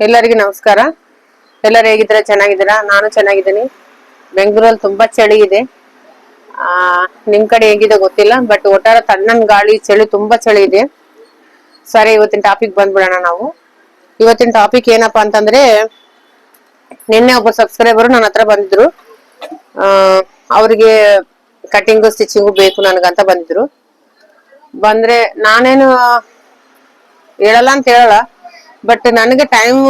ಎಲ್ಲರಿಗೂ ನಮಸ್ಕಾರ. ಎಲ್ಲರೂ ಹೇಗಿದ್ದೀರಾ? ಚೆನ್ನಾಗಿದ್ದೀರಾ? ನಾನು ಚೆನ್ನಾಗಿದ್ದೀನಿ. ಬೆಂಗಳೂರಲ್ಲಿ ತುಂಬಾ ಚಳಿ ಇದೆ. ಆ, ನಿಮ್ ಕಡೆ ಹೇಗಿದೆ ಗೊತ್ತಿಲ್ಲ ಬಟ್ ಒಟ್ಟಾರೆ ತಣ್ಣನ ಗಾಳಿ, ಚಳಿ ತುಂಬಾ ಚಳಿ ಇದೆ. ಸರಿ, ಇವತ್ತಿನ ಟಾಪಿಕ್ ಬಂದ್ಬಿಡೋಣ ನಾವು. ಇವತ್ತಿನ ಟಾಪಿಕ್ ಏನಪ್ಪಾ ಅಂತಂದ್ರೆ, ನಿನ್ನೆ ಒಬ್ಬ ಸಬ್ಸ್ಕ್ರೈಬರ್ ನನ್ನ ಹತ್ರ ಬಂದಿದ್ರು. ಆ, ಅವ್ರಿಗೆ ಕಟಿಂಗು ಸ್ಟಿಚಿಂಗು ಬೇಕು ನನಗಂತ ಬಂದಿದ್ರು. ಬಂದ್ರೆ ನಾನೇನು ಹೇಳಲ್ಲ ಅಂತ ಹೇಳಲ್ಲ ಬಟ್ ನನಗೆ ಟೈಮ್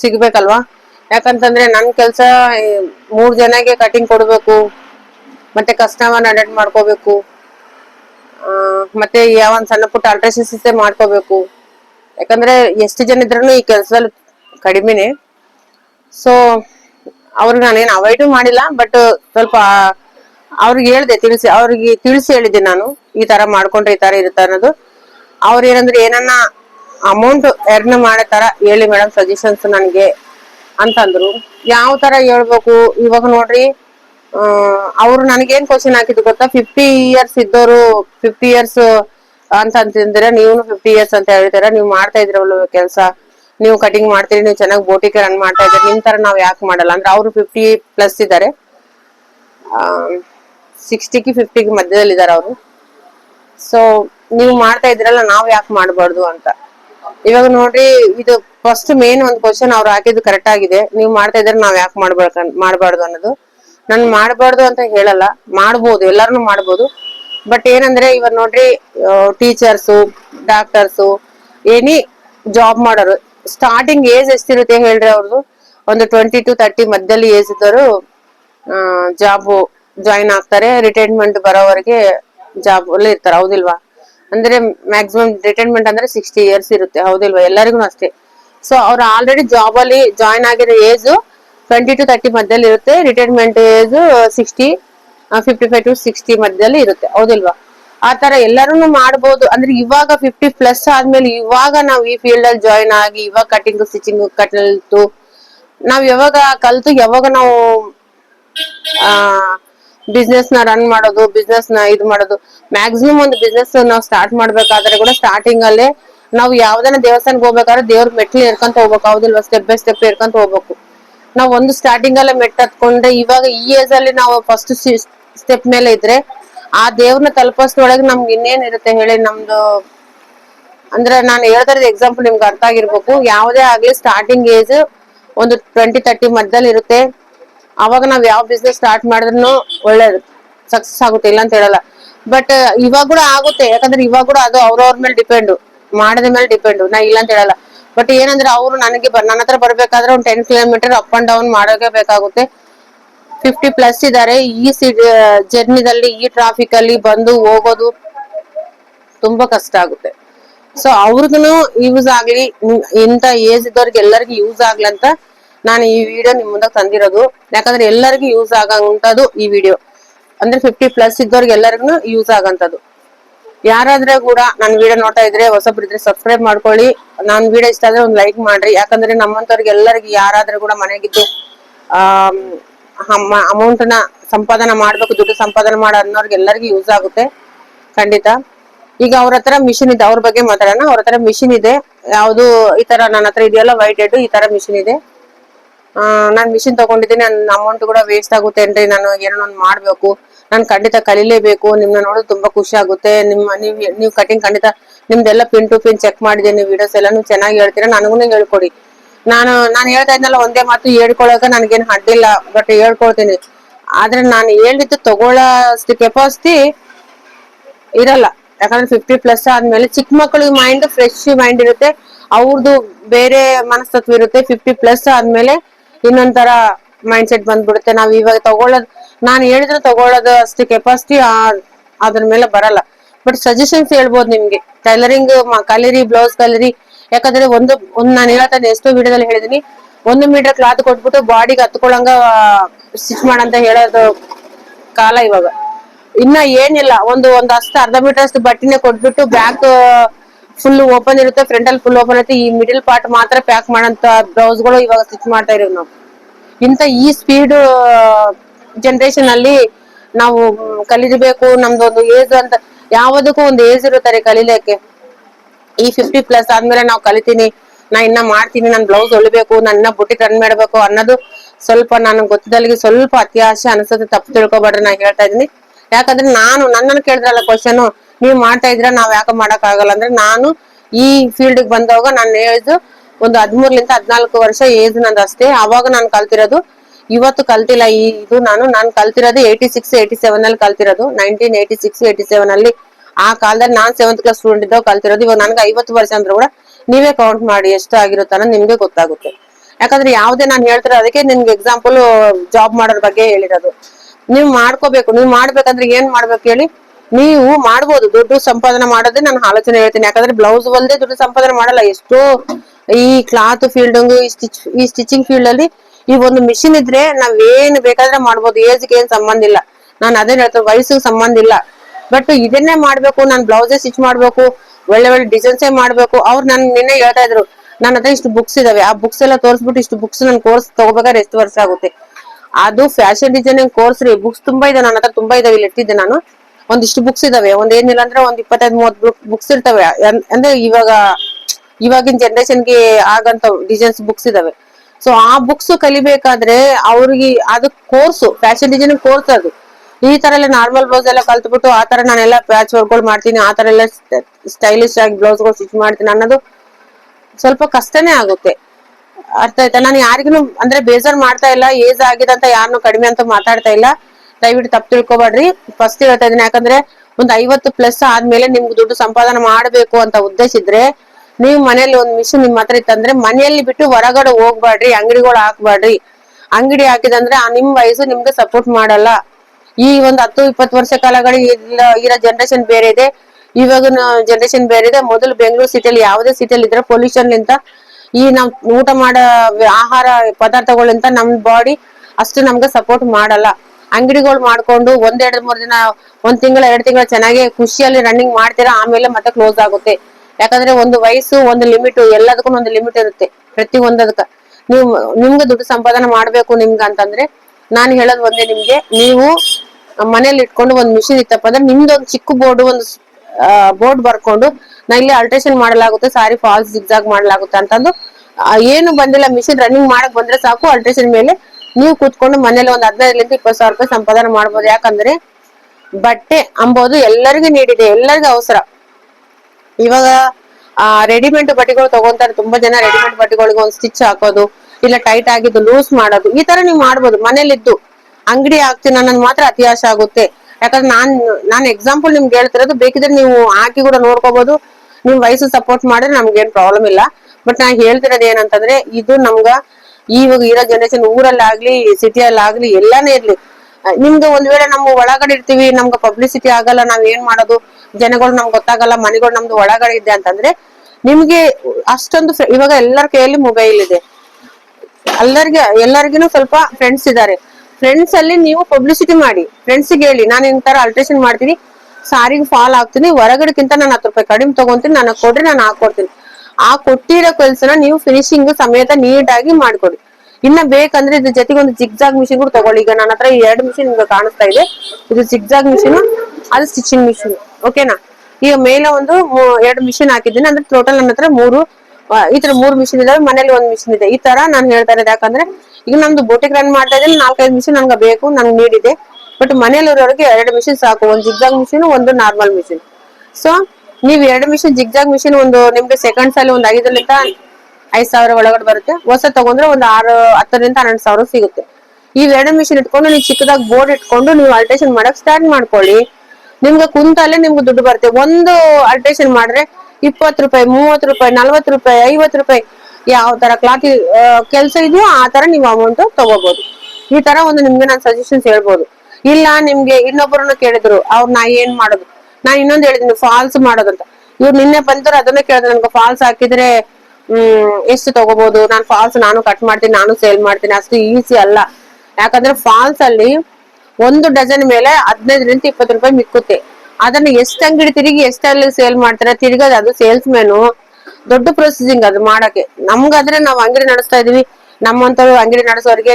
ಸಿಗ್ಬೇಕಲ್ವಾ? ಯಾಕಂತಂದ್ರೆ ನನ್ನ ಕೆಲಸ ಮೂರು ಜನಕ್ಕೆ ಕಟಿಂಗ್ ಕೊಡಬೇಕು, ಮತ್ತೆ ಕಸ್ಟಮರ್ ಅಟೆಂಡ್ ಮಾಡ್ಕೋಬೇಕು ಮತ್ತೆ ಮತ್ತೆ ಒಂದು ಸಣ್ಣ ಪುಟ್ಟ ಅಲ್ಟ್ರೇಷನ್ಸ್ ಮಾಡ್ಕೋಬೇಕು. ಯಾಕಂದ್ರೆ ಎಷ್ಟು ಜನ ಇದ್ರೂ ಈ ಕೆಲಸದಲ್ಲಿ ಕಡಿಮೆನೆ. ಸೊ ಅವ್ರಿಗೆ ನಾನೇನು ಅವಾಯ್ಡು ಮಾಡಿಲ್ಲ ಬಟ್ ಸ್ವಲ್ಪ ಅವ್ರಿಗೆ ಹೇಳ್ದೆ, ತಿಳಿಸಿ, ಅವ್ರಿಗೆ ತಿಳಿಸಿ ಹೇಳಿದ್ದೆ ನಾನು, ಈ ತರ ಮಾಡ್ಕೊಂಡ್ರೆ ಈ ತರ ಇರುತ್ತೆ ಅನ್ನೋದು. ಅವ್ರು ಏನಂದ್ರೆ, ಏನನ್ನ ಅಮೌಂಟ್ ಎರ್ನ್ ಮಾಡೋ ತರ ಹೇಳಿ ಮೇಡಮ್ ಸಜೆಷನ್ಸ್ ನನಗೆ ಅಂತಂದ್ರು. ಯಾವ ತರ ಹೇಳ್ಬೇಕು? ಇವಾಗ ನೋಡ್ರಿ ಅವ್ರು ನನಗೇನ್ ಕ್ವಶನ್ ಹಾಕಿದ್ರು ಗೊತ್ತಾ? ಫಿಫ್ಟಿ ಇಯರ್ಸ್ ಇದ್ದವರು ಫಿಫ್ಟಿ ಇಯರ್ಸ್ ಅಂತ ಅಂತಂದ್ರೆ ನೀವು ಫಿಫ್ಟಿ ಇಯರ್ಸ್ ಅಂತ ಹೇಳ್ತೀರ? ನೀವು ಮಾಡ್ತಾ ಇದ್ರಲ್ಲ ಕೆಲಸ? ನೀವು ಕಟಿಂಗ್ ಮಾಡ್ತೀರಿ, ನೀವು ಚೆನ್ನಾಗಿ ಬೋಟಿಗೆ ರನ್ ಮಾಡ್ತಾ ಇದ್ದೀರಿ, ನಿಮ್ ತರ ನಾವ್ ಯಾಕೆ ಮಾಡಲ್ಲ? ಅಂದ್ರೆ ಅವರು ಫಿಫ್ಟಿ ಪ್ಲಸ್ ಇದ್ದಾರೆ. ಸಿಕ್ಸ್ಟಿಗೆ ಫಿಫ್ಟಿಗೆ ಮಧ್ಯದಲ್ಲಿ ಇದಾರೆ ಅವರು. ಸೊ ನೀವು ಮಾಡ್ತಾ ಇದ್ರಲ್ಲ, ನಾವು ಯಾಕೆ ಮಾಡಬಾರ್ದು ಅಂತ. ಇವಾಗ ನೋಡ್ರಿ, ಇದು ಫಸ್ಟ್ ಮೇನ್ ಒಂದು ಕ್ವಶನ್ ಅವ್ರು ಹಾಕಿದ್ದು ಕರೆಕ್ಟ್ ಆಗಿದೆ. ನೀವು ಮಾಡ್ತಾ ಇದ್ರೆ ನಾವ್ ಯಾಕೆ ಮಾಡ್ಬೇಕ ಮಾಡ್ಬಾರ್ದು ಅನ್ನೋದು. ನಾನು ಮಾಡಬಾರ್ದು ಅಂತ ಹೇಳಲ್ಲ, ಮಾಡ್ಬೋದು, ಎಲ್ಲಾರನು ಮಾಡ್ಬೋದು. ಬಟ್ ಏನಂದ್ರೆ ಇವಾಗ ನೋಡ್ರಿ ಟೀಚರ್ಸು ಡಾಕ್ಟರ್ಸು ಎನಿ ಜಾಬ್ ಮಾಡೋರು ಸ್ಟಾರ್ಟಿಂಗ್ ಏಜ್ ಎಷ್ಟಿರುತ್ತೆ ಹೇಳ್ರಿ ಅವ್ರದ್ದು ಒಂದು ಟ್ವೆಂಟಿ ಟು ತರ್ಟಿ ಮಧ್ಯದಲ್ಲಿ ಏಜ್ ಇದ್ದವರು ಜಾಬ್ ಜಾಯಿನ್ ಆಗ್ತಾರೆ ರಿಟೈರ್ಮೆಂಟ್ ಬರೋವರೆಗೆ ಜಾಬ್ ಅಲ್ಲಿ ಇರ್ತಾರೆ, ಹೌದಿಲ್ವಾ? ಅಂದ್ರೆ ಮ್ಯಾಕ್ಸಿಮಮ್ ರಿಟೈರ್ಮೆಂಟ್ ಅಂದ್ರೆ ಸಿಕ್ಸ್ಟಿ ಇಯರ್ಸ್ ಇರುತ್ತೆ. ಹೌದಿಲ್ವಾ? ಎಲ್ಲರಿಗೂ ಅಷ್ಟೇ. ಸೊ ಅವ್ರು ಆಲ್ರೆಡಿ ಜಾಬ್ ಅಲ್ಲಿ ಜಾಯಿನ್ ಆಗಿರೋ ಏಜ್ ಟ್ವೆಂಟಿ ಟು ತರ್ಟಿ ಮಧ್ಯದಲ್ಲಿ ಇರುತ್ತೆ. Retirement age sixty fifty five to sixty ಮಧ್ಯದಲ್ಲಿ ಇರುತ್ತೆ. ಹೌದಿಲ್ವಾ? ಆ ತರ ಎಲ್ಲರೂ ಮಾಡ್ಬೋದು. ಅಂದ್ರೆ ಇವಾಗ ಫಿಫ್ಟಿ ಪ್ಲಸ್ ಆದ್ಮೇಲೆ ಇವಾಗ ನಾವು ಈ ಫೀಲ್ಡ್ ಅಲ್ಲಿ ಜಾಯಿನ್ ಆಗಿ, ಇವಾಗ ಕಟಿಂಗ್ ಸ್ಟಿಚಿಂಗ್ ಕಟ್ತು ನಾವ್ ಯಾವಾಗ ಕಲ್ತು, ಯಾವಾಗ ನಾವು, ಆ ಬಿಸ್ನೆಸ್ನ ರನ್ ಮಾಡೋದು ಬಿಸ್ನೆಸ್ನ ಇದು ಮಾಡೋದು. ಮ್ಯಾಕ್ಸಿಮಮ್ ಒಂದು ಬಿಸ್ನೆಸ್ ನಾವು ಸ್ಟಾರ್ಟ್ ಮಾಡ್ಬೇಕಾದ್ರೆ ಕೂಡ ಸ್ಟಾರ್ಟಿಂಗ್ ಅಲ್ಲೇ ನಾವು ಯಾವ್ದನ್ನ ದೇವಸ್ಥಾನಕ್ಕೆ ಹೋಗ್ಬೇಕಾದ್ರೆ ದೇವ್ರ ಮೆಟ್ಲು ಏರ್ಕೊಂತ ಹೋಗ್ಬೇಕು. ಸ್ಟೆಪ್ ಬೈ ಸ್ಟೆಪ್ ಏರ್ಕೊಂತ ಹೋಗ್ಬೇಕು. ನಾವು ಒಂದು ಸ್ಟಾರ್ಟಿಂಗ್ ಅಲ್ಲೇ ಮೆಟ್ ಹತ್ಕೊಂಡ್ರೆ ಇವಾಗ ಈ ಏಜ್ ಅಲ್ಲಿ ನಾವು ಫಸ್ಟ್ ಸ್ಟೆಪ್ ಮೇಲೆ ಇದ್ರೆ ಆ ದೇವ್ರನ್ನ ತಲುಪಿಸೋಳಗೆ ನಮ್ಗೆ ಇನ್ನೇನ್ ಇರುತ್ತೆ ಹೇಳಿ ನಮ್ದು ಅಂದ್ರೆ ನಾನು ಹೇಳ್ತಾ ಎಕ್ಸಾಂಪಲ್ ನಿಮ್ಗೆ ಅರ್ಥ ಆಗಿರ್ಬೇಕು. ಯಾವುದೇ ಆಗ್ಲಿ ಸ್ಟಾರ್ಟಿಂಗ್ ಏಜ್ ಒಂದು ಟ್ವೆಂಟಿ ತರ್ಟಿ ಮಧ್ಯದಲ್ಲಿ ಇರುತ್ತೆ. ಅವಾಗ ನಾವ್ ಯಾವ ಬಿಸ್ನೆಸ್ ಸ್ಟಾರ್ಟ್ ಮಾಡಿದ್ರು ಒಳ್ಳೇದು ಸಕ್ಸಸ್ ಆಗುತ್ತೆ, ಇಲ್ಲ ಅಂತ ಹೇಳಲ್ಲ. ಬಟ್ ಇವಾಗ ಕೂಡ ಆಗುತ್ತೆ. ಯಾಕಂದ್ರೆ ಇವಾಗ ಕೂಡ ಅದು ಅವ್ರವ್ರ ಮೇಲೆ ಡಿಪೆಂಡ್ ಮಾಡಿದ ಮೇಲೆ ಡಿಪೆಂಡ್ ನಾ ಇಲ್ಲ ಅಂತ ಹೇಳಲ್ಲ. ಬಟ್ ಏನಂದ್ರೆ ಅವರು ನನಗೆ ನನ್ನ ಹತ್ರ ಬರ್ಬೇಕಾದ್ರೆ ಒಂದು ten kilometre up and down ಮಾಡೋಕೆ ಬೇಕಾಗುತ್ತೆ. ಫಿಫ್ಟಿ ಪ್ಲಸ್ ಇದಾರೆ. ಈ ಜರ್ನಿದಲ್ಲಿ ಈ ಟ್ರಾಫಿಕ್ ಅಲ್ಲಿ ಬಂದು ಹೋಗೋದು ತುಂಬಾ ಕಷ್ಟ ಆಗುತ್ತೆ. ಸೊ ಅವ್ರಿಗೂ ಯೂಸ್ ಆಗ್ಲಿ. ಇಂಥ ಏಜ್ ಇದ್ದವ್ರಿಗೆ ಎಲ್ಲರಿಗೂ ಯೂಸ್ ಆಗ್ಲಿ ಅಂತ ನಾನು ಈ ವಿಡಿಯೋ ನಿಮ್ ಮುಂದೆ ತಂದಿರೋದು. ಯಾಕಂದ್ರೆ ಎಲ್ಲರಿಗೂ ಯೂಸ್ ಆಗಂತದ್ದು ಈ ವಿಡಿಯೋ ಅಂದ್ರೆ ಫಿಫ್ಟಿ ಪ್ಲಸ್ ಇದ್ದವ್ರಿಗೆ ಎಲ್ಲರಿಗೂ ಯೂಸ್ ಆಗಂತದ್ದು. ಯಾರಾದ್ರೆ ಕೂಡ ನನ್ನ ವಿಡಿಯೋ ನೋಡ್ತಾ ಇದ್ರೆ ಹೊಸಬ್ರಿದ್ರೆ ಸಬ್ಸ್ಕ್ರೈಬ್ ಮಾಡ್ಕೊಳ್ಳಿ. ನಾನ್ ವಿಡಿಯೋ ಇಷ್ಟ ಆದ್ರೆ ಒಂದು ಲೈಕ್ ಮಾಡ್ರಿ. ಯಾಕಂದ್ರೆ ನಮ್ಮಂತವ್ರಿಗೆ ಎಲ್ಲರಿಗೂ ಯಾರಾದ್ರೂ ಕೂಡ ಮನೆಗಿದ್ದು ಆ ಅಮೌಂಟ್ನ ಸಂಪಾದನೆ ಮಾಡ್ಬೇಕು, ದುಡ್ಡು ಸಂಪಾದನೆ ಮಾಡ ಅನ್ನೋರ್ಗೆ ಎಲ್ಲರಿಗೂ ಯೂಸ್ ಆಗುತ್ತೆ. ಖಂಡಿತ. ಈಗ ಅವ್ರ ಹತ್ರ ಮಿಷಿನ್ ಇದೆ, ಅವ್ರ ಬಗ್ಗೆ ಮಾತಾಡೋಣ. ಅವ್ರ ಹತ್ರ ಮಿಷಿನ್ ಇದೆ. ಯಾವುದು ಈ ತರ ನನ್ನ ಹತ್ರ ಇದೆಯಲ್ಲ ವೈಟ್ ಹೆಡ್ ಈ ತರ ಮಿಷಿನ್ ಇದೆ. ನಾನ್ ಮಿಷಿನ್ ತಗೊಂಡಿದ್ದೀನಿ ನನ್ನ ಅಮೌಂಟ್ ಕೂಡ ವೇಸ್ಟ್ ಆಗುತ್ತೆ ಅಂದ್ರೆ ನಾನು ಏನೋ ಒಂದು ಮಾಡ್ಬೇಕು. ನಾನು ಖಂಡಿತ ಕಲಿಲೇಬೇಕು. ನಿಮ್ನ ನೋಡೋದು ತುಂಬಾ ಖುಷಿ ಆಗುತ್ತೆ. ನಿಮ್ಮ, ನೀವ್, ನೀವು ಕಟಿಂಗ್ ಖಂಡಿತ ನಿಮ್ದೆಲ್ಲ ಪಿನ್ ಟು ಪಿನ್ ಚೆಕ್ ಮಾಡಿದ್ದೀನಿ ವಿಡಿಯೋಸ್ ಎಲ್ಲಾನು ಚೆನ್ನಾಗಿ ಹೇಳ್ತೀರಾ, ನನಗೂ ಹೇಳ್ಕೊಡಿ. ನಾನು ನಾನು ಹೇಳ್ತಾ ಇದ್ನಲ್ಲ, ಒಂದೇ ಮಾತು ಹೇಳ್ಕೊಳಕ ನನಗೇನು ಅಡ್ಡಿಲ್ಲ ಬಟ್ ಹೇಳ್ಕೊಳ್ತೀನಿ. ಆದ್ರೆ ನಾನು ಹೇಳಿದ್ದು ತಗೊಳ್ಳೋಷ್ಟು ಕೆಪಾಸಿಟಿ ಇರಲ್ಲ. ಯಾಕಂದ್ರೆ ಫಿಫ್ಟಿ ಪ್ಲಸ್ ಆದ್ಮೇಲೆ ಚಿಕ್ಕ ಮಕ್ಕಳಿಗೆ ಮೈಂಡ್ ಫ್ರೆಶ್ ಮೈಂಡ್ ಇರುತ್ತೆ. ಅವ್ರದ್ದು ಬೇರೆ ಮನಸ್ತತ್ವ ಇರುತ್ತೆ. ಫಿಫ್ಟಿ ಪ್ಲಸ್ ಆದ್ಮೇಲೆ ಇನ್ನೊಂಥರ ಮೈಂಡ್ ಸೆಟ್ ಬಂದ್ಬಿಡುತ್ತೆ. ನಾವ್ ಇವಾಗ ತಗೊಳ್ಳೋದ್ ನಾನು ಹೇಳಿದ್ರೆ ತಗೊಳ್ಳೋದು ಅಷ್ಟು. ಕೆಪಾಸಿಟಿ ಅದ್ರ ಮೇಲೆ ಬರಲ್ಲ. ಬಟ್ ಸಜೆಷನ್ಸ್ ಹೇಳ್ಬೋದು ನಿಮ್ಗೆ. ಟೈಲರಿಂಗ್ ಕಲರಿ ಬ್ಲೌಸ್ ಕಲರಿ. ಯಾಕಂದ್ರೆ ಒಂದು ಒಂದ್ ನಾನು ಹೇಳ್ತಾನೆ ಎಷ್ಟೋ ವಿಡಿಯೋದಲ್ಲಿ ಹೇಳಿದೀನಿ. ಒಂದು ಮೀಟರ್ ಕ್ಲಾತ್ ಕೊಟ್ಬಿಟ್ಟು ಬಾಡಿಗೆ ಹತ್ಕೊಳಂಗ ಸ್ಟಿಚ್ ಮಾಡಂತ ಹೇಳೋದು ಕಾಲ ಇವಾಗ. ಇನ್ನ ಏನಿಲ್ಲ. ಒಂದು ಒಂದ್ ಅಷ್ಟು ಅರ್ಧ ಮೀಟರ್ ಅಷ್ಟು ಬಟ್ಟಿನೇ ಕೊಟ್ಬಿಟ್ಟು ಬ್ಯಾಕ್ ಫುಲ್ ಓಪನ್ ಇರುತ್ತೆ ಫ್ರಂಟ್ ಅಲ್ಲಿ ಫುಲ್ ಓಪನ್ ಇರುತ್ತೆ. ಈ ಮಿಡಲ್ ಪಾರ್ಟ್ ಮಾತ್ರ ಪ್ಯಾಕ್ ಮಾಡಂತ ಬ್ಲೌಸ್ಗಳು ಇವಾಗ ಸ್ಟಿಚ್ ಮಾಡ್ತಾ ಇದೀವಿ ನಾವು. ಇಂತ ಈ ಸ್ಪೀಡ್ ಜನರೇಷನ್ ಅಲ್ಲಿ ನಾವು ಕಲಿಬೇಕು ನಮ್ದು ಒಂದು ಏಜ್ ಅಂತ, ಯಾವ್ದಕ್ಕೂ ಒಂದು ಏಜ್ ಇರುತ್ತಾರೆ ಕಲಿಲಿಕ್ಕೆ. ಈ ಫಿಫ್ಟಿ ಪ್ಲಸ್ ಆದ್ಮೇಲೆ ನಾವು ಕಲಿತೀನಿ, ನಾ ಇನ್ನ ಮಾಡ್ತೀನಿ, ನನ್ ಬ್ಲೌಸ್ ಹೊಲಿಬೇಕು ನನ್ನ ಬುಟ್ಟಿ ರನ್ ಮಾಡ್ಬೇಕು ಅನ್ನೋದು ಸ್ವಲ್ಪ ನಾನು ಗೊತ್ತಿದ್ದಲ್ಲಿಗೆ ಸ್ವಲ್ಪ ಅತ್ಯಾಶೆ ಅನ್ಸುತ್ತೆ, ತಪ್ಪು ತಿಳ್ಕೊಬೇಡ್ರಿ ನಾ ಹೇಳ್ತಾ ಇದೀನಿ ಯಾಕಂದ್ರೆ ನಾನು ನನ್ನನ್ನು ಕೇಳಿದ್ರಲ್ಲ ಕ್ವಶನ್ ನೀವ್ ಮಾಡ್ತಾ ಇದ್ರ ನಾವ್ ಯಾಕೆ ಮಾಡಕ್ ಆಗಲ್ಲ ಅಂದ್ರೆ ನಾನು ಈ ಫೀಲ್ಡ್ ಬಂದಾಗ ನನ್ನ ಏಜ್ ಒಂದು ಹದ್ಮೂರ್ಲಿಂದ ಹದ್ನಾಲ್ಕು ವರ್ಷ ಏಜ್ ನಂದು ಅಷ್ಟೇ. ಅವಾಗ ನಾನು ಕಲ್ತಿರೋದು, ಇವತ್ತು ಕಲ್ತಿಲ್ಲ ಇದು ನಾನು. ನಾನು ಕಲ್ತಿರೋದು ಏಯ್ಟಿ ಸಿಕ್ಸ್ ಏಯ್ಟಿ ಸೆವೆನ್ ಅಲ್ಲಿ ಕಲ್ತಿರೋದು. Nineteen eighty six eighty seven ಅಲ್ಲಿ ಆ ಕಾಲದಲ್ಲಿ ನಾನ್ ಸೆವೆಂತ್ ಕ್ಲಾಸ್ ಸ್ಟೂಡೆಂಟ್ ಇದ್ದಾಗ ಕಲ್ತಿರೋದು. ಇವಾಗ ನನ್ಗೆ ಐವತ್ತು ವರ್ಷ ಅಂದ್ರೆ ಕೂಡ ನೀವೇ ಕೌಂಟ್ ಮಾಡಿ ಎಷ್ಟು ಆಗಿರುತ್ತೆ ಅನ್ನೋದು ನಿಮ್ಗೆ ಗೊತ್ತಾಗುತ್ತೆ. ಯಾಕಂದ್ರೆ ಯಾವ್ದೇ ನಾನು ಹೇಳ್ತಿರೋ ಅದಕ್ಕೆ ನಿಮ್ಗೆ ಎಕ್ಸಾಂಪಲ್ ಜಾಬ್ ಮಾಡೋರ್ ಬಗ್ಗೆ ಹೇಳಿರೋದು. ನೀವು ಮಾಡ್ಕೋಬೇಕು. ನೀವು ಮಾಡ್ಬೇಕಂದ್ರೆ ಏನ್ ಮಾಡ್ಬೇಕು ಹೇಳಿ? ನೀವು ಮಾಡ್ಬೋದು, ದುಡ್ಡು ಸಂಪಾದನೆ ಮಾಡೋದೇ ನಾನು ಆಲೋಚನೆ ಹೇಳ್ತೀನಿ. ಯಾಕಂದ್ರೆ ಬ್ಲೌಸ್ ಒಂದೇ ದುಡ್ಡು ಸಂಪಾದನೆ ಮಾಡಲ್ಲ. ಎಷ್ಟೋ ಈ ಕ್ಲಾತ್ ಫೀಲ್ಡ್ ಈ ಸ್ಟಿಚ್ ಈ ಸ್ಟಿಚಿಂಗ್ ಫೀಲ್ಡ್ ಅಲ್ಲಿ ಈ ಒಂದು ಮಿಷಿನ್ ಇದ್ರೆ ನಾವ್ ಏನ್ ಬೇಕಾದ್ರೆ ಮಾಡ್ಬೋದು. ಏಜ್ಗೆ ಏನ್ ಸಂಬಂಧ ಇಲ್ಲ. ನಾನು ಅದೇ ಹೇಳ್ತೇನೆ, ವಯಸ್ಸಿಗೆ ಸಂಬಂಧ ಇಲ್ಲ. ಬಟ್ ಇದನ್ನೇ ಮಾಡ್ಬೇಕು, ನಾನು ಬ್ಲೌಸೆ ಸ್ಟಿಚ್ ಮಾಡ್ಬೇಕು, ಒಳ್ಳೆ ಒಳ್ಳೆ ಡಿಸೈನ್ಸ್ ಮಾಡ್ಬೇಕು. ಅವ್ರು ನನ್ ನಿನ್ನೆ ಹೇಳ್ತಾ ಇದ್ರು ನನ್ನ ಹತ್ರ ಇಷ್ಟು ಬುಕ್ಸ್ ಇದಾವೆ. ಆ ಬುಕ್ಸ್ ಎಲ್ಲ ತೋರಿಸ್ಬಿಟ್ಟು ಇಷ್ಟು ಬುಕ್ಸ್ ನನ್ ಕೋರ್ಸ್ ತಗೋಬೇಕಾದ್ರೆ ಎಷ್ಟು ವರ್ಷ ಆಗುತ್ತೆ? ಅದು ಫ್ಯಾಷನ್ ಡಿಸೈನಿಂಗ್ ಕೋರ್ಸ್ ರೀ. ಬುಕ್ಸ್ ತುಂಬಾ ಇದೆ ನನ್ನ ಹತ್ರ ತುಂಬಾ ಇದಾವೆ ಇಲ್ಲಿ ಇಟ್ಟಿದ್ದೆ ನಾನು. ಒಂದಿಷ್ಟು ಬುಕ್ಸ್ ಇದಾವೆ. ಒಂದ್ ಏನಿಲ್ಲ ಅಂದ್ರೆ ಒಂದ್ ಇಪ್ಪತ್ತೈದು, ಮೂವತ್ ಬುಕ್ಸ್ ಇರ್ತವೆ. ಅಂದ್ರೆ ಇವಾಗ, ಇವಾಗಿನ ಜನರೇಷನ್ಗೆ ಆಗಂತ ಡಿಸೈನ್ಸ್ ಬುಕ್ಸ್ ಇದಾವೆ. ಸೊ ಆ ಬುಕ್ಸ್ ಕಲಿಬೇಕಾದ್ರೆ ಅವ್ರಿಗೆ ಅದು ಕೋರ್ಸ್ ಫ್ಯಾಷನ್ ಡಿಸೈನ್ ಕೋರ್ಸ್ ಅದು. ಈ ತರ ಎಲ್ಲ ನಾರ್ಮಲ್ ಬ್ಲೌಸ್ ಎಲ್ಲ ಕಲ್ತ್ಬಿಟ್ಟು ಆ ತರ ನಾನೆಲ್ಲ ಪ್ಯಾಚ್ ವರ್ಕ್ಗಳು ಮಾಡ್ತೀನಿ, ಆ ತರ ಎಲ್ಲ ಸ್ಟೈಲಿಶ್ ಆಗಿ ಬ್ಲೌಸ್ಗಳು ಸ್ಟಿಚ್ ಮಾಡ್ತೀನಿ ಅನ್ನೋದು ಸ್ವಲ್ಪ ಕಷ್ಟನೇ ಆಗುತ್ತೆ. ಅರ್ಥ ಆಯ್ತಾ? ನಾನು ಯಾರಿಗೂ ಅಂದ್ರೆ ಬೇಜಾರ್ ಮಾಡ್ತಾ ಇಲ್ಲ, ಏಜ್ ಆಗಿದೆ ಅಂತ ಯಾರನ್ನು ಕಡಿಮೆ ಅಂತ ಮಾತಾಡ್ತಾ ಇಲ್ಲ. ದಯವಿಟ್ಟು ತಪ್ಪು ತಿಳ್ಕೊಬೇಡ್ರಿ. ಫಸ್ಟ್ ಹೇಳ್ತಾ ಇದೀನಿ ಯಾಕಂದ್ರೆ ಒಂದ್ ಐವತ್ತು ಪ್ಲಸ್ ಆದ್ಮೇಲೆ ನಿಮ್ಗೆ ದುಡ್ಡು ಸಂಪಾದನೆ ಮಾಡಬೇಕು ಅಂತ ಉದ್ದೇಶ ಇದ್ರೆ ನೀವು ಮನೇಲಿ ಒಂದ್ ಮಿಷಿನ್ ನಿಮ್ ಹತ್ರ ಇತ್ತಂದ್ರೆ ಮನೆಯಲ್ಲಿ ಬಿಟ್ಟು ಹೊರಗಡೆ ಹೋಗ್ಬೇಡ್ರಿ, ಅಂಗಡಿಗಳು ಹಾಕ್ಬೇಡ್ರಿ. ಅಂಗಡಿ ಹಾಕಿದಂದ್ರೆ ಆ ನಿಮ್ ವಯಸ್ಸು ನಿಮ್ಗೆ ಸಪೋರ್ಟ್ ಮಾಡಲ್ಲ. ಈ ಒಂದ್ ಹತ್ತು, ಇಪ್ಪತ್ತು ವರ್ಷ ಕಾಲಗಳು ಇರೋ ಜನರೇಷನ್ ಬೇರೆ ಇದೆ. ಇವಾಗಿನ ಜನರೇಷನ್ ಬೇರೆ ಇದೆ. ಮೊದಲು ಬೆಂಗಳೂರು ಸಿಟಿಯಲ್ಲಿ ಯಾವುದೇ ಸಿಟಿಯಲ್ಲಿ ಇದ್ರೆ ಪೊಲ್ಯೂಷನ್ ಲಿಂತ ಈ ನಾವ್ ಊಟ ಮಾಡೋ ಆಹಾರ ಪದಾರ್ಥಗಳಿಂದ ನಮ್ ಬಾಡಿ ಅಷ್ಟು ನಮ್ಗೆ ಸಪೋರ್ಟ್ ಮಾಡಲ್ಲ. ಅಂಗಡಿಗಳು ಮಾಡ್ಕೊಂಡು ಒಂದೆರಡು ಮೂರ್ ದಿನ, ಒಂದ್ ತಿಂಗಳ, ಎರಡ್ ತಿಂಗಳ ಚೆನ್ನಾಗಿ ಖುಷಿಯಲ್ಲಿ ರನ್ನಿಂಗ್ ಮಾಡ್ತೀರಾ, ಆಮೇಲೆ ಮತ್ತೆ ಕ್ಲೋಸ್ ಆಗುತ್ತೆ. ಯಾಕಂದ್ರೆ ಒಂದು ವಯಸ್ಸು, ಒಂದು ಲಿಮಿಟ್ ಎಲ್ಲದಕ್ಕೂ ಒಂದು ಲಿಮಿಟ್ ಇರುತ್ತೆ, ಪ್ರತಿ ಒಂದದಕ್ಕ. ನೀವು, ನಿಮ್ಗೆ ದುಡ್ಡು ಸಂಪಾದನೆ ಮಾಡ್ಬೇಕು ನಿಮ್ಗೆ ಅಂತಂದ್ರೆ, ನಾನು ಹೇಳೋದು ಒಂದೇ ನಿಮ್ಗೆ, ನೀವು ಮನೇಲಿ ಇಟ್ಕೊಂಡು ಒಂದು ಮಿಷಿನ್ ಇತ್ತಪ್ಪ ಅಂದ್ರೆ ನಿಮ್ದು ಒಂದು ಚಿಕ್ಕ ಬೋರ್ಡ್ ಒಂದು ಬೋರ್ಡ್ ಬರ್ಕೊಂಡು ನಾ ಇಲ್ಲಿ ಅಲ್ಟ್ರೇಷನ್ ಮಾಡಲಾಗುತ್ತೆ, ಸಾರಿ ಫಾಲ್ಸ್ ಜಿಗ್ಜಾಗ್ ಮಾಡಲಾಗುತ್ತೆ ಅಂತಂದು ಏನು ಬಂದಿಲ್ಲ ಮಿಷಿನ್ ರನ್ನಿಂಗ್ ಮಾಡಕ್ ಬಂದ್ರೆ ಸಾಕು ಅಲ್ಟ್ರೇಷನ್ ಮೇಲೆ ನೀವು ಕೂತ್ಕೊಂಡು ಮನೇಲಿ ಒಂದ್ ಹದಿನೈದರಿಂದ ಇಪ್ಪತ್ತು ಸಾವಿರ ರೂಪಾಯಿ ಸಂಪಾದನೆ ಮಾಡ್ಬೋದು. ಯಾಕಂದ್ರೆ ಬಟ್ಟೆ ಅಂಬೋದು ಎಲ್ಲರಿಗೂ ನೀಡಿದೆ, ಎಲ್ಲರಿಗೂ ಅವಸರ. ಇವಾಗ, ಆ ರೆಡಿಮೇಡ್ ಬಟ್ಟೆಗಳು ತಗೊಂತಾರೆ. ತುಂಬಾ ಜನ ರೆಡಿಮೇಡ್ ಬಟ್ಟೆಗಳಿಗೆ ಒಂದ್ ಸ್ಟಿಚ್ ಹಾಕೋದು, ಇಲ್ಲ ಟೈಟ್ ಆಗಿದ್ದು ಲೂಸ್ ಮಾಡೋದು, ಈ ತರ ನೀವು ಮಾಡ್ಬೋದು. ಮನೇಲಿದ್ದು ಅಂಗಡಿ ಹಾಕ್ತೀನಿ ಅನ್ನೋದು ಮಾತ್ರ ಅತಿ ಆಸೆ ಆಗುತ್ತೆ. ಯಾಕಂದ್ರೆ ನಾನ್ ನಾನ್ ಎಕ್ಸಾಂಪಲ್ ನಿಮ್ಗೆ ಹೇಳ್ತಿರೋದು, ಬೇಕಿದ್ರೆ ನೀವು ಹಾಕಿ ಕೂಡ ನೋಡ್ಕೋಬಹುದು ನಿಮ್ ವಯಸ್ಸು ಸಪೋರ್ಟ್ ಮಾಡಿದ್ರೆ ನಮ್ಗೆ ಏನ್ ಪ್ರಾಬ್ಲಮ್ ಇಲ್ಲ. ಬಟ್ ನಾ ಹೇಳ್ತಿರೋದು ಏನಂತಂದ್ರೆ, ಇದು ನಮ್ಗ ಇವಾಗ ಇರೋ ಜನರೇಷನ್ ಊರಲ್ಲಾಗ್ಲಿ ಸಿಟಿಯಲ್ಲಾಗ್ಲಿ ಎಲ್ಲಾನೇ ಇರ್ಲಿ. ನಿಮ್ಗೆ ಒಂದ್ ವೇಳೆ ನಮ್ಮ ಒಳಗಡೆ ಇರ್ತೀವಿ, ನಮ್ಗೆ ಪಬ್ಲಿಸಿಟಿ ಆಗಲ್ಲ, ನಾವ್ ಏನ್ ಮಾಡೋದು? ಜನಗಳು ನಮ್ಗೆ ಗೊತ್ತಾಗಲ್ಲ, ಮನೆಗಳು ನಮ್ದು ಒಳಗಡೆ ಇದೆ ಅಂತಂದ್ರೆ, ನಿಮ್ಗೆ ಅಷ್ಟೊಂದು ಇವಾಗ ಎಲ್ಲರ ಕೈಯಲ್ಲಿ ಮೊಬೈಲ್ ಇದೆ. ಎಲ್ಲರಿಗೆ ಎಲ್ಲರಿಗೂ ಸ್ವಲ್ಪ ಫ್ರೆಂಡ್ಸ್ ಇದ್ದಾರೆ ಫ್ರೆಂಡ್ಸ್ ಅಲ್ಲಿ ನೀವು ಪಬ್ಲಿಸಿಟಿ ಮಾಡಿ. ಫ್ರೆಂಡ್ಸ್ ಹೇಳಿ, ನಾನು ಈ ತರ ಅಲ್ಟ್ರೇಷನ್ ಮಾಡ್ತೀನಿ, ಸಾರಿಗೆ ಫಾಲ್ ಆಗ್ತೀನಿ, ಹೊರಗಡೆಕ್ಕಿಂತ ನಾನು ಹತ್ತು ರೂಪಾಯಿ ಕಡಿಮೆ ತಗೊಂತೀನಿ ನನಗೆ ಕೊಡ್ರಿ, ನಾನು ಹಾಕೊಡ್ತೀನಿ. ಆ ಕೊಟ್ಟಿರೋ ಕೆಲಸನ ನೀವು ಫಿನಿಶಿಂಗ್ ಸಮೇತ ನೀಟಾಗಿ ಮಾಡ್ಕೊಡಿ. ಇನ್ನ ಬೇಕಂದ್ರೆ ಇದ್ರ ಜೊತೆಗೆ ಒಂದು ಜಿಗ್ಜಾಗ್ ಮಿಷಿನ್ ಕೂಡ ತಗೊಳ್ಳಿ. ಈಗ ನನ್ನ ಹತ್ರ ಎರಡು ಮಿಷಿನ್ ನಿಮ್ಗೆ ಕಾಣಿಸ್ತಾ ಇದೆ. ಇದು ಜಿಗ್ಜಾಗ್ ಮಿಷಿನ್ ಅದು ಸ್ಟಿಚಿಂಗ್ ಮಿಷಿನ್ ಓಕೆನಾ ಈಗ ಮೇಲೆ ಒಂದು ಎರಡು ಮಿಷಿನ್ ಹಾಕಿದ್ದೀನಿ. ಅಂದ್ರೆ ಟೋಟಲ್ ನನ್ನ ಹತ್ರ ಮೂರು ಈ ತರ ಮೂರು ಮಿಷಿನ್ ಇದಾವೆ. ಮನೇಲಿ ಒಂದು ಮಿಷಿನ್ ಇದೆ. ಈ ತರ ನಾನು ಹೇಳ್ತಾ ಇರೋದು ಯಾಕಂದ್ರೆ, ಈಗ ನಮ್ದು ಬೋಟಿಗೆ ರನ್ ಮಾಡ್ತಾ ಇದ್ದೀನಿ. ನಾಲ್ಕೈದು ಮಿಷಿನ್ ನನ್ಗೆ ಬೇಕು ನನ್ಗೆ ನೀಡಿದೆ. ಬಟ್ ಮನೇಲಿ ಇರೋರಿಗೆ ಎರಡು ಮಿಷಿನ್ ಸಾಕು. ಒಂದು ಜಿಗ್ಜಾಗ್ ಮಿಷಿನ್ ಒಂದು ನಾರ್ಮಲ್ ಮಿಷಿನ್ ಸೊ ನೀವ್ ಎರಡು ಮಿಷಿನ್ ಜಿಗ್ಜಾಗ್ ಮಿಷಿನ್ ಒಂದು ನಿಮ್ಗೆ ಸೆಕೆಂಡ್ ಅಲ್ಲಿ ಒಂದು ಐದರಿಂದ ಐದ್ ಸಾವಿರ ಒಳಗಡೆ ಬರುತ್ತೆ. ಹೊಸ ತಗೊಂಡ್ರೆ ಒಂದು ಆರು, ಹತ್ತರಿಂದ ಹನ್ನೆರಡು ಸಾವಿರ ಸಿಗುತ್ತೆ. ಈ ಎರಡು ಮಿಷಿನ್ ಇಟ್ಕೊಂಡು ನೀವು ಚಿಕ್ಕದಾಗಿ ಬೋರ್ಡ್ ಇಟ್ಕೊಂಡು ನೀವು ಅಲ್ಟೇಷನ್ ಮಾಡಕ್ ಸ್ಟಾರ್ಟ್ ಮಾಡ್ಕೊಳ್ಳಿ. ನಿಮ್ಗೆ ಕುಂತಲ್ಲೇ ನಿಮ್ಗೆ ದುಡ್ಡು ಬರುತ್ತೆ. ಒಂದು ಅಲ್ಟೇಷನ್ ಮಾಡ್ರೆ ಇಪ್ಪತ್ ರೂಪಾಯಿ, ಮೂವತ್ತು ರೂಪಾಯಿ, ನಲ್ವತ್ತು ರೂಪಾಯಿ, ಐವತ್ತು ರೂಪಾಯಿ ಯಾವ ತರ ಕ್ಲಾತ್ ಕೆಲಸ ಇದೆಯೋ ಆ ತರ ನೀವು ಅಮೌಂಟ್ ತಗೋಬಹುದು ಈ ತರ ಒಂದು ನಿಮ್ಗೆ ನಾನು ಸಜೆಷನ್ಸ್ ಹೇಳ್ಬೋದು. ಇಲ್ಲ, ನಿಮ್ಗೆ ಇನ್ನೊಬ್ಬರನ್ನು ಕೇಳಿದ್ರು, ಅವ್ರ ನಾ ಏನ್ ಮಾಡೋದು? ನಾ ಇನ್ನೊಂದು ಹೇಳಿದೀನಿ ಫಾಲ್ಸ್ ಮಾಡೋದಂತ. ಇವ್ರು ನಿನ್ನೆ ಬಂದ್ರು, ಅದನ್ನ ಕೇಳಿದ್ರೆ, ನನ್ಗೆ ಫಾಲ್ಸ್ ಹಾಕಿದ್ರೆ, ಹ್ಮ್, ಎಷ್ಟು ತಗೋಬಹುದು ನಾನು ಫಾಲ್ಸ್ ನಾನು ಕಟ್ ಮಾಡ್ತೀನಿ, ನಾನು ಸೇಲ್ ಮಾಡ್ತೀನಿ, ಅಷ್ಟು ಈಸಿ ಅಲ್ಲ. ಯಾಕಂದ್ರೆ ಫಾಲ್ಸ್ ಅಲ್ಲಿ ಒಂದು ಡಜನ್ ಮೇಲೆ ಹದಿನೈದರಿಂದ ಇಪ್ಪತ್ತು ರೂಪಾಯಿ ಮಿಕ್ಕುತ್ತೆ. ಅದನ್ನ ಎಷ್ಟು ಅಂಗಡಿ ತಿರುಗಿ ಎಷ್ಟಲ್ಲಿ ಸೇಲ್ ಮಾಡ್ತಾರೆ, ತಿರ್ಗದ ಅದು ಸೇಲ್ಸ್ ಮ್ಯಾನು ದೊಡ್ಡ ಪ್ರೊಸೆಸಿಂಗ್ ಅದು ಮಾಡಕ್ಕೆ. ನಮ್ಗಾದ್ರೆ ನಾವು ಅಂಗಡಿ ನಡೆಸ್ತಾ ಇದೀವಿ ನಮ್ಮಂತವ್ರು ಅಂಗಡಿ ನಡೆಸೋರಿಗೆ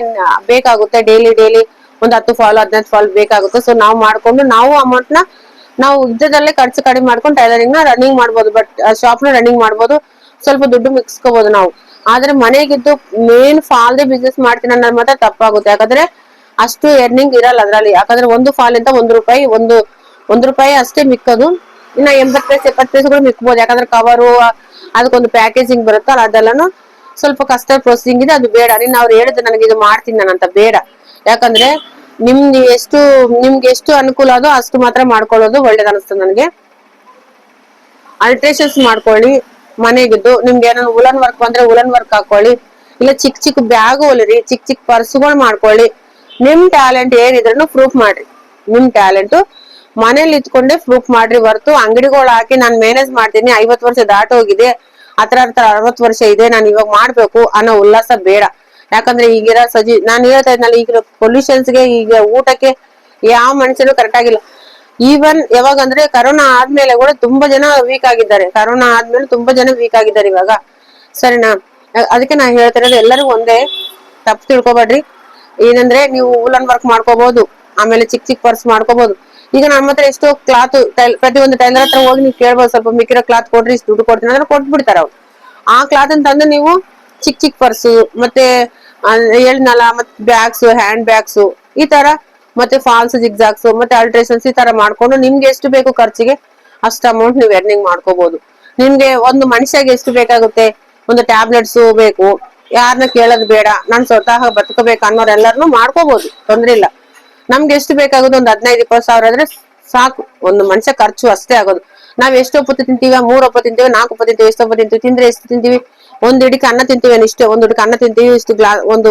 ಬೇಕಾಗುತ್ತೆ ಡೈಲಿ ಡೈಲಿ ಒಂದ್ ಹತ್ತು ಫಾಲ್ ಹದಿನೈದು ಫಾಲ್ ಬೇಕಾಗುತ್ತೆ. ಸೊ ನಾವು ಮಾಡ್ಕೊಂಡು, ನಾವು ಅಮೌಂಟ್ನ ನಾವು ಇದ್ದದಲ್ಲೇ ಖರ್ಚು ಕಡಿಮೆ ಮಾಡ್ಕೊಂಡು ಟೈಲರಿಂಗ್ನ ರನ್ನಿಂಗ್ ಮಾಡ್ಬೋದು ಬಟ್ ಶಾಪ್ನ ರನ್ನಿಂಗ್ ಮಾಡ್ಬೋದು. ಸ್ವಲ್ಪ ದುಡ್ಡು ಮಿಕ್ಸ್ಕೋಬಹುದು ನಾವು. ಆದ್ರೆ ಮನೆಗಿದ್ದು ಮೇನ್ ಫಾಲ್ದೆ ಬಿಸ್ನೆಸ್ ಮಾಡ್ತೀನಿ ಅನ್ನೋದು ಮಾತ್ರ ತಪ್ಪಾಗುತ್ತೆ. ಯಾಕಂದ್ರೆ ಅಷ್ಟು ಎರ್ನಿಂಗ್ ಇರಲ್ಲ ಅದ್ರಲ್ಲಿ. ಯಾಕಂದ್ರೆ ಒಂದು ಫಾಲ್ ಅಂತ ಒಂದು ರೂಪಾಯಿ, ಒಂದು ಒಂದು ರೂಪಾಯಿ ಅಷ್ಟೇ ಮಿಕ್ಕದು. ಇನ್ನ ಎಂಬತ್ತು ಪೈಸೆ, ಎಪ್ಪತ್ತು ಪೈಸೆಗಳು ಮಿಕ್ಬೋದು. ಯಾಕಂದ್ರೆ ಕವರು ಅದಕ್ಕೊಂದು ಪ್ಯಾಕೇಜಿಂಗ್ ಬರುತ್ತಲ್ಲ ಅದೆಲ್ಲನೂ ಸ್ವಲ್ಪ ಕಷ್ಟ ಪ್ರೊಸೆಸಿಂಗ್ ಇದೆ. ಅದು ಬೇಡ. ನೀನ್ ಅವ್ರು ಹೇಳಿದ್ರೆ ನನಗೆ ಇದು ಮಾಡ್ತೀನಿ ನಾನಂತ. ಬೇಡ. ಯಾಕಂದ್ರೆ ನಿಮ್ಗೆ ಎಷ್ಟು ನಿಮ್ಗೆ ಎಷ್ಟು ಅನುಕೂಲ ಅದೋ ಅಷ್ಟು ಮಾತ್ರ ಮಾಡ್ಕೊಳ್ಳೋದು ಒಳ್ಳೇದ್ ಅನಿಸ್ತದೆ ನನಗೆ. ಅಲ್ಟ್ರೇಷನ್ಸ್ ಮಾಡ್ಕೊಳ್ಳಿ, ಮನೆಗಿದ್ದು, ನಿಮ್ಗೆ ಏನಾದ್ರು ಉಲನ್ ವರ್ಕ್ ಬಂದ್ರೆ ಉಲನ್ ವರ್ಕ್ ಹಾಕೊಳ್ಳಿ. ಇಲ್ಲ ಚಿಕ್ಕ ಚಿಕ್ಕ ಬ್ಯಾಗ್ ಹೊಲಿರಿ ಚಿಕ್ಕ ಚಿಕ್ಕ ಪರ್ಸ್ಗಳು ಮಾಡ್ಕೊಳ್ಳಿ. ನಿಮ್ ಟ್ಯಾಲೆಂಟ್ ಏನಿದ್ರು ಪ್ರೂಫ್ ಮಾಡ್ರಿ. ನಿಮ್ ಟ್ಯಾಲೆಂಟ್ ಮನೇಲಿ ಇಟ್ಕೊಂಡೆ ಪ್ರೂಫ್ ಮಾಡ್ರಿ. ಹೊರ್ತು ಅಂಗಡಿಗಳು ಹಾಕಿ ನಾನು ಮ್ಯಾನೇಜ್ ಮಾಡ್ತೀನಿ ಐವತ್ ವರ್ಷ ದಾಟೋಗಿದೆ ಹತ್ರ ಹತ್ರ ಅರವತ್ ವರ್ಷ ಇದೆ, ನಾನು ಇವಾಗ ಮಾಡ್ಬೇಕು ಅನ್ನೋ ಉಲ್ಲಾಸ ಬೇಡ. ಯಾಕಂದ್ರೆ ಈಗಿರೋ ಸಜಿ, ನಾನು ಹೇಳ್ತಾ ಇದ್ನಲ್ಲ, ಈಗಿರೋ ಪೊಲ್ಯೂಷನ್ಸ್ಗೆ ಈಗ ಊಟಕ್ಕೆ ಯಾವ ಮನುಷ್ಯನು ಕರೆಕ್ಟ್ ಆಗಿಲ್ಲ. ಈವನ್ ಯಾವಾಗ ಅಂದ್ರೆ ಕರೋನಾ ಆದ್ಮೇಲೆ ಕೂಡ ತುಂಬಾ ಜನ ವೀಕ್ ಆಗಿದ್ದಾರೆ. ಕರೋನಾ ಆದ್ಮೇಲೆ ತುಂಬಾ ಜನ ವೀಕ್ ಆಗಿದ್ದಾರೆ ಇವಾಗ. ಸರಿನಾ? ಅದಕ್ಕೆ ನಾ ಹೇಳ್ತಿರೋದು ಎಲ್ಲರೂ ಒಂದೇ ತಪ್ಪು ತಿಳ್ಕೊಬೇಡ್ರಿ. ಏನಂದ್ರೆ ನೀವು ಉಲನ್ ವರ್ಕ್ ಮಾಡ್ಕೋಬಹುದು ಆಮೇಲೆ ಚಿಕ್ಕ ಚಿಕ್ಕ ಪರ್ಸ್ ಮಾಡ್ಕೋಬಹುದು ಈಗ ನಮ್ಮ ಹತ್ರ ಎಷ್ಟೋ ಕ್ಲಾತ್ ಪ್ರತಿಯೊಂದು ಟೈಲರ್ ಹತ್ರ ಹೋಗಿ ನೀವು ಕೇಳ್ಬೋದು, ಸ್ವಲ್ಪ ಮಿಕ್ಕಿರೋ ಕ್ಲಾತ್ ಕೊಡ್ರಿ ದುಡ್ಡು ಕೊಡ್ತೀನಿ ಅಂದ್ರೆ ಕೊಟ್ಬಿಡ್ತಾರ ಅವ್ರು. ಆ ಕ್ಲಾತ್ ತಂದು ನೀವು ಚಿಕ್ಕ ಚಿಕ್ಕ ಪರ್ಸು ಮತ್ತೆ ಆ, ಮತ್ತೆ ಬ್ಯಾಗ್ಸ್ ಹ್ಯಾಂಡ್ ಬ್ಯಾಗ್ಸ್ ಈ ತರ ಮತ್ತೆ ಫಾಲ್ಸ್ ಜಿಗ್ಜಾಗ್ಸ್ ಮತ್ತೆ ಅಲ್ಟ್ರೇಷನ್ಸ್ ಈ ತರ ಮಾಡ್ಕೊಂಡು ನಿಮ್ಗೆ ಎಷ್ಟು ಬೇಕು ಖರ್ಚಿಗೆ ಅಷ್ಟು ಅಮೌಂಟ್ ನೀವು ಎರ್ನಿಂಗ್ ಮಾಡ್ಕೋಬಹುದು ನಿಮ್ಗೆ ಒಂದು ಮನುಷ್ಯಗೆ ಎಷ್ಟು ಬೇಕಾಗುತ್ತೆ? ಒಂದು ಟ್ಯಾಬ್ಲೆಟ್ಸ್ ಬೇಕು. ಯಾರನ್ನ ಕೇಳೋದು ಬೇಡ. ನಾನ್ ಸ್ವತಃ ಬದುಕಬೇಕು ಅನ್ನೋರೆಲ್ಲರನ್ನು ಮಾಡ್ಕೋಬಹುದು ತೊಂದ್ರೆ ಇಲ್ಲ. ನಮ್ಗೆ ಎಷ್ಟು ಬೇಕಾಗೋದು ಒಂದು ಹದಿನೈದು ಇಪ್ಪತ್ತು ಸಾವಿರ ಆದ್ರೆ ಸಾಕು. ಒಂದು ಮನುಷ್ಯ ಖರ್ಚು ಅಷ್ಟೇ ಆಗೋದು. ನಾವ್ ಎಷ್ಟು ಒಪ್ಪತ್ತು ತಿಂತೀವಿ, ಮೂರ್ ಒಪ್ಪತ್ತು ತಿಂತೀವಿ, ನಾಲ್ಕು ಒಪ್ಪತ್ತು ತಿಂತೀವಿ, ಎಷ್ಟು ಒಪ್ಪತ್ತು ತಿಂತೀವಿ, ತಿಂದ್ರೆ ಎಷ್ಟು ತಿಂತೀವಿ? ಒಂದ್ ಹಿಡಿಕೆ ಅನ್ನ ತಿಂತೀವಿ ಅನಿಷ್ಟು. ಒಂದ್ ಹಿಡಿಕೆ ಅನ್ನ ತಿಂತೀವಿ, ಇಷ್ಟು ಗ್ಲಾ, ಒಂದು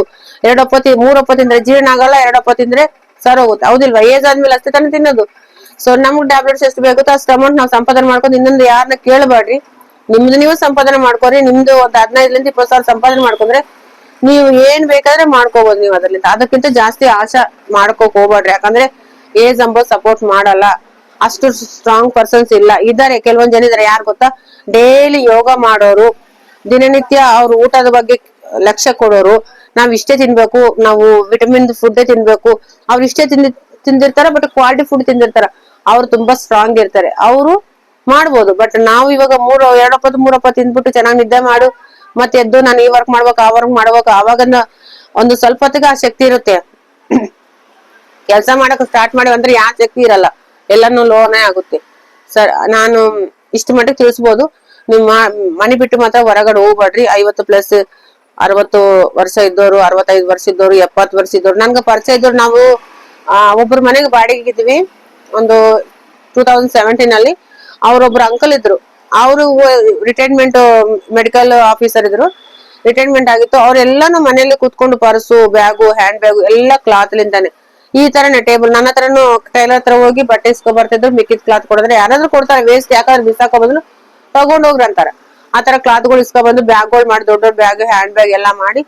ಎರಡು ಒಪ್ಪತ್ತು ಮೂರ್ ಒಪ್ಪತ್ತು ತಿಂದ್ರೆ ಜೀರ್ಣ ಆಗಲ್ಲ, ಎರಡು ಒಪ್ಪ ತಿಂದ್ರೆ ಸರ್ ಹೋಗುತ್ತೆ. ಹೌದಿಲ್ವಾ? ಏಜ್ ಆದ್ಮೇಲೆ ಅಷ್ಟೇ ತಾನೇ ತಿನ್ನೋದು. ಸೊ ನಮ್ಗೆ ಟ್ಯಾಬ್ಲೆಟ್ಸ್ ಎಷ್ಟು ಬೇಕೋ ಅಷ್ಟು ಅಮೌಂಟ್ ನಾವು ಸಂಪಾದನೆ ಮಾಡ್ಕೊಂಡು ಇನ್ನೊಂದು ಯಾರನ್ನ ಕೇಳಬೇಡ್ರಿ. ನಿಮ್ದು ನೀವು ಸಂಪಾದನೆ ಮಾಡ್ಕೊರಿ. ನಿಮ್ದು ಒಂದ್ ಹದಿನೈದರಿಂದ ಇಪ್ಪತ್ತು ಸಾವಿರ ಸಂಪಾದನೆ ಮಾಡ್ಕೊಂಡ್ರೆ ನೀವು ಏನ್ ಬೇಕಾದ್ರೆ ಮಾಡ್ಕೋಬಹುದು ನೀವು ಅದ್ರಲ್ಲಿಂದ. ಅದಕ್ಕಿಂತ ಜಾಸ್ತಿ ಆಶಾ ಮಾಡ್ಕೋಕ್ ಹೋಗ್ಬೇಡ್ರಿ. ಯಾಕಂದ್ರೆ ಏಜ್ ಅಂಬೋದು ಸಪೋರ್ಟ್ ಮಾಡಲ್ಲ. ಅಷ್ಟು ಸ್ಟ್ರಾಂಗ್ ಪರ್ಸನ್ಸ್ ಇಲ್ಲ. ಇದ್ದಾರೆ. ಕೆಲವೊಂದ್ ಜನ ಇದಾರೆ ಯಾರು ಗೊತ್ತಾ? ಡೈಲಿ ಯೋಗ ಮಾಡೋರು, ದಿನನಿತ್ಯ ಅವ್ರು ಊಟದ ಬಗ್ಗೆ ಲಕ್ಷ್ಯ ಕೊಡೋರು. ನಾವ್ ಇಷ್ಟೇ ತಿನ್ಬೇಕು. ನಾವು ವಿಟಮಿನ್ ಫುಡ್ ತಿನ್ಬೇಕು. ಅವ್ರು ಇಷ್ಟೇ ತಿಂದ, ತಿಂದಿರ್ತಾರ ಬಟ್ ಕ್ವಾಲಿಟಿ ಫುಡ್ ತಿಂದಿರ್ತಾರ. ಅವ್ರು ತುಂಬಾ ಸ್ಟ್ರಾಂಗ್ ಇರ್ತಾರೆ. ಅವರು ಮಾಡ್ಬೋದು. ಬಟ್ ನಾವು ಇವಾಗ ಮೂರು ಎರಡಪ್ಪತ್ತು ಮೂರಪ್ಪ ತಿಂದ್ಬಿಟ್ಟು ಚೆನ್ನಾಗಿ ನಿದ್ದೆ ಮಾಡು. ಮತ್ತೆ ಎದ್ದು ನಾನು ಈ ವರ್ಕ್ ಮಾಡ್ಬೇಕು, ಆ ವರ್ಕ್ ಮಾಡ್ಬೇಕು. ಅವಾಗ ಒಂದು ಸ್ವಲ್ಪ ಹೊತ್ತಿಗೆ ಆ ಶಕ್ತಿ ಇರುತ್ತೆ. ಕೆಲಸ ಮಾಡಕ್ ಸ್ಟಾರ್ಟ್ ಮಾಡಿ ಅಂದ್ರೆ ಯಾವ ಶಕ್ತಿ ಇರಲ್ಲ. ಎಲ್ಲಾನು ಲೋನೇ ಆಗುತ್ತೆ. ಸರ್ ನಾನು ಇಷ್ಟು ಮಟ್ಟಿಗೆ ತಿಳಿಸ್ಬೋದು. ನೀವು ಮನೆ ಬಿಟ್ಟು ಮಾತ್ರ ಹೊರಗಡೆ ಹೋಗ್ಬೇಡ್ರಿ. ಐವತ್ತು ಪ್ಲಸ್ ಅರವತ್ತು ವರ್ಷ ಇದ್ದವರು ಅರವತ್ತೈದು ವರ್ಷ ಇದ್ದವರು ಎಪ್ಪತ್ತು ವರ್ಷ ಇದ್ದವ್ರು ನನ್ಗೆ ಪರಿಚಯ ಇದ್ದವ್ರು ನಾವು ಆ, ಒಬ್ರ ಮನೆಗೆ ಬಾಡಿಗೆ ಇದ್ವಿ ಒಂದು ಟೂ ತೌಸಂಡ್ ಸೆವೆಂಟೀನ್ ಅಲ್ಲಿ ಅವ್ರೊಬ್ರು ಅಂಕಲ್ ಇದ್ರು. ಅವರು ರಿಟೈರ್ಮೆಂಟ್ ಮೆಡಿಕಲ್ ಆಫೀಸರ್ ಇದ್ರು. ರಿಟೈರ್ಮೆಂಟ್ ಆಗಿತ್ತು. ಅವ್ರೆಲ್ಲಾನು ಮನೇಲಿ ಕೂತ್ಕೊಂಡು ಪರ್ಸು ಬ್ಯಾಗು ಹ್ಯಾಂಡ್ ಬ್ಯಾಗು ಎಲ್ಲ ಕ್ಲಾತ್ ಲಿಂದಾನೆ. ಈ ತರನೇ ಟೇಬಲ್ ನನ್ನ ಹತ್ರನು ಟೈಲರ್ ಹತ್ರ ಹೋಗಿ ಬಟ್ಟೆ ಇಸ್ಕೊ ಬರ್ತಿದ್ರು ಮಿಕ್ಕಿದ ಕ್ಲಾತ್ ಕೊಡಿದ್ರೆ ಯಾರಾದ್ರೂ ಕೊಡ್ತಾರೆ ವೇಸ್ಟ್ ಯಾಕಂದ್ರೆ ಬಿಸಾಕೋ ಬದಲು ತಗೊಂಡ್ ಹೋಗ್ರಿ ಅಂತಾರೆ. ಆ ತರ ಕ್ಲಾತ್ಗಳು ಇಸ್ಕೊ ಬಂದು ಬ್ಯಾಗ್ಗಳು ಮಾಡಿ, ದೊಡ್ಡ ದೊಡ್ಡ ಬ್ಯಾಗ್ ಹ್ಯಾಂಡ್ ಬ್ಯಾಗ್ ಎಲ್ಲಾ ಮಾಡಿ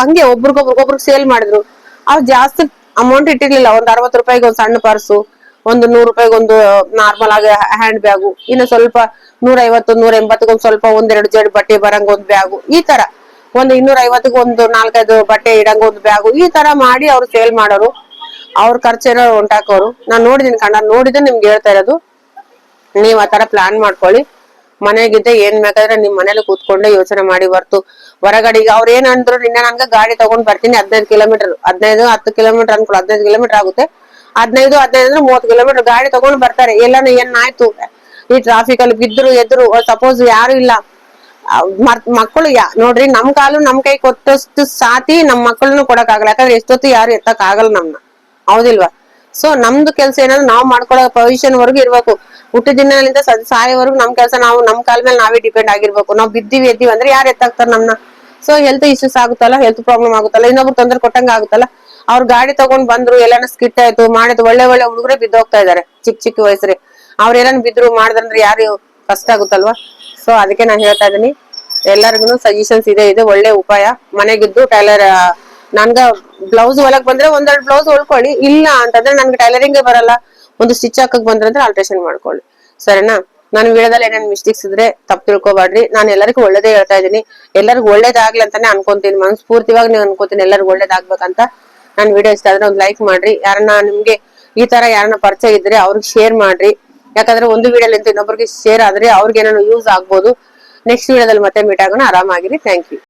ಹಂಗೆ ಒಬ್ರಿಗೊಬ್ರಿಗೊಬ್ರಿಗೆ ಸೇಲ್ ಮಾಡಿದ್ರು. ಅವ್ರು ಜಾಸ್ತಿ ಅಮೌಂಟ್ ಇಟ್ಟಿರ್ಲಿಲ್ಲ, ಒಂದ್ ಅರವತ್ ರೂಪಾಯಿಗೆ ಒಂದ್ ಸಣ್ಣ ಪರ್ಸು ಒಂದು ನೂರು ರೂಪಾಯಿಗೆ ಒಂದು ನಾರ್ಮಲ್ ಆಗಿ ಹ್ಯಾಂಡ್ ಬ್ಯಾಗು ಇನ್ನು ಸ್ವಲ್ಪ ನೂರ ಐವತ್ತು ನೂರ ಎಂಬತ್ತಿಗೆ ಒಂದ್ ಸ್ವಲ್ಪ ಒಂದೆರಡು ಜಡ್ ಬಟ್ಟೆ ಬರಂಗ ಒಂದ್ ಬ್ಯಾಗು ಈ ತರ. ಒಂದು ಇನ್ನೂರ ಐವತ್ತಿಗೆ ಒಂದು ನಾಲ್ಕೈದು ಬಟ್ಟೆ ಇಡಂಗ ಒಂದು ಬ್ಯಾಗು, ಈ ತರ ಮಾಡಿ ಅವ್ರು ಸೇಲ್ ಮಾಡೋರು. ಅವ್ರ ಖರ್ಚಿರೋ ಉಂಟಾಕೋರು. ನಾನ್ ನೋಡಿದೀನಿ ಕಣ್ಣ ನೋಡಿದ್ರೆ ನಿಮ್ಗೆ ಹೇಳ್ತಾ ಇರೋದು. ನೀವ್ ಆ ತರ ಪ್ಲಾನ್ ಮಾಡ್ಕೊಳ್ಳಿ. ಮನೆಗಿದ್ದೆ ಏನ್ ಬೇಕಾದ್ರೆ ನಿಮ್ ಮನೇಲಿ ಕೂತ್ಕೊಂಡೆ ಯೋಚನೆ ಮಾಡಿ ಬರ್ತು ಹೊರಗಡೆ ಅವ್ರ ಏನಂದ್ರು ನಿನ್ನೆ ನನ್ಗೆ ಗಾಡಿ ತಗೊಂಡ್ ಬರ್ತೀನಿ, ಹದಿನೈದು ಕಿಲೋಮೀಟರ್ ಹದಿನೈದು, ಹತ್ತು ಕಿಲೋಮೀಟರ್ ಅನ್ಕೊಳ್ಳಿ ಹದಿನೈದು ಕಿಲೋಮೀಟರ್ ಆಗುತ್ತೆ. ಹದಿನೈದು ಹದಿನೈದು ಅಂದ್ರೆ ಮೂವತ್ತು ಕಿಲೋಮೀಟರ್ ಗಾಡಿ ತಗೊಂಡ್ ಬರ್ತಾರೆ. ಎಲ್ಲಾನು ಏನಾಯ್ತು ಈ ಟ್ರಾಫಿಕ್ ಅಲ್ಲಿ ಬಿದ್ರು, ಎದ್ರು ಸಪೋಸ್ ಯಾರು ಇಲ್ಲ. ಮಕ್ಕಳು ನೋಡ್ರಿ ನಮ್ ಕಾಲು ನಮ್ ಕೈ ಕೊಟ್ಟಷ್ಟು ಸಾತಿ ನಮ್ ಮಕ್ಕಳನ್ನು ಕೊಡಕ್ ಆಗಲ್ಲ ಯಾಕಂದ್ರೆ ಎಷ್ಟೊತ್ತು ಯಾರು ಎತ್ತಕ್ ಆಗಲ್ಲ ನಮ್ನ. ಹೌದಿಲ್ವಾ? ಸೊ ನಮ್ದು ಕೆಲ್ಸ ಏನಾದ್ರು ನಾವ್ ಮಾಡ್ಕೊಳ್ಳೋ ಪೊಸಿಷನ್ ವರ್ಗು ಇರ್ಬೇಕು. ಹುಟ್ಟು ದಿನದಿಂದ ಸಾಯೋವರೆಗೂ ನಮ್ ಕೆಲ್ಸ ನಾವು, ನಮ್ ಕಾಲ ಮೇಲೆ ನಾವೇ ಡಿಪೆಂಡ್ ಆಗಿರ್ಬೇಕು. ನಾವ್ ಬಿದ್ದಿವಿ ಎದ್ದೀವಿ ಅಂದ್ರೆ ಯಾರು ಎತ್ತಾಕ್ತಾರ ನಮ್ನ? ಸೊ ಹೆಲ್ತ್ ಇಶ್ಯೂಸ್ ಆಗುತ್ತಲ್ಲ ಹೆಲ್ತ್ ಪ್ರಾಬ್ಲಮ್ ಆಗುತ್ತಲ್ಲ, ಇನ್ನೊಬ್ರು ತೊಂದ್ರೆ ಕೊಟ್ಟಂಗ ಆಗುತ್ತಲ್ಲ, ಅವ್ರ ಗಾಡಿ ತಗೊಂಡ್ ಬಂದ್ರು, ಎಲ್ಲಾನು ಸ್ಕಿಟ್ ಆಯ್ತು, ಮಾಡಿದ್ ಒಳ್ಳೆ ಒಳ್ಳೆ ಹುಡುಗರೇ ಬಿದ್ದೋಗ್ತಾ ಇದಾರೆ ಚಿಕ್ಕ ಚಿಕ್ಕ ವಯಸ್ಸರಿ ಅವ್ರ ಏನಾನ ಬಿದ್ರು ಮಾಡಿದ್ರಂದ್ರೆ ಯಾರು ಕಷ್ಟ ಆಗುತ್ತಲ್ವಾ? ಸೊ ಅದಕ್ಕೆ ನಾನು ಹೇಳ್ತಾ ಇದೀನಿ ಎಲ್ಲರಿಗೂ ಸಜೆಷನ್ಸ್ ಇದೆ, ಇದು ಒಳ್ಳೆ ಉಪಾಯ. ಮನೆಗಿದ್ದು ಟೈಲರ್ ನನ್ಗ ಬ್ಲೌಸ್ ಹೊಲಕ್ ಬಂದ್ರೆ ಒಂದೆರಡು ಬ್ಲೌಸ್ ಹೊಲ್ಕೊಳ್ಳಿ. ಇಲ್ಲ ಅಂತಂದ್ರೆ ನನ್ಗೆ ಟೈಲರಿಂಗ್ ಬರಲ್ಲ. ಒಂದು ಸ್ಟಿಚ್ ಹಾಕಕ್ ಬಂದ್ರೆ ಅಂದ್ರೆ ಆಲ್ಟ್ರೇಷನ್ ಮಾಡ್ಕೊಳ್ಳಿ. ಸರಿನಾ? ನಾನು ವಿಡಿಯೋದಲ್ಲಿ ಏನೇನು ಮಿಸ್ಟೇಕ್ಸ್ ಇದ್ರೆ ತಪ್ಪು ತಿಳ್ಕೊಬಾಡ್ರಿ ನಾನು ಎಲ್ಲರಿಗೂ ಒಳ್ಳೇದೇ ಹೇಳ್ತಾ ಇದ್ದೀನಿ. ಎಲ್ಲರಿಗೂ ಒಳ್ಳೇದಾಗ್ಲಿ ಅಂತಾನೆ ಅನ್ಕೊಂತೀನಿ. ಮನಸ್ಫೂರ್ತಿವಾಗಿ ನೀವು ಅನ್ಕೋತೀನಿ. ಎಲ್ಲರಿಗೂ ಒಳ್ಳೇದಾಗ್ಬೇಕಂತ. ನಾನು ವಿಡಿಯೋ ಇಷ್ಟ ಆದ್ರೆ ಒಂದು ಲೈಕ್ ಮಾಡ್ರಿ. ಯಾರನ್ನ ನಿಮ್ಗೆ ಈ ತರ ಯಾರನ್ನ ಪರಿಚಯ ಇದ್ರೆ ಅವ್ರಿಗೆ ಶೇರ್ ಮಾಡ್ರಿ. ಯಾಕಂದ್ರೆ ಒಂದು ವೀಡಿಯೋ ಇನ್ನೊಬ್ಬರಿಗೆ ಶೇರ್ ಆದ್ರೆ ಅವ್ರಿಗೆ ಏನಾದ್ರು ಯೂಸ್ ಆಗ್ಬೋದು ನೆಕ್ಸ್ಟ್ ವಿಡಿಯೋದಲ್ಲಿ ಮತ್ತೆ ಮೀಟ್ ಆಗೋಣ. ಆರಾಮಾಗಿರಿ. Thank you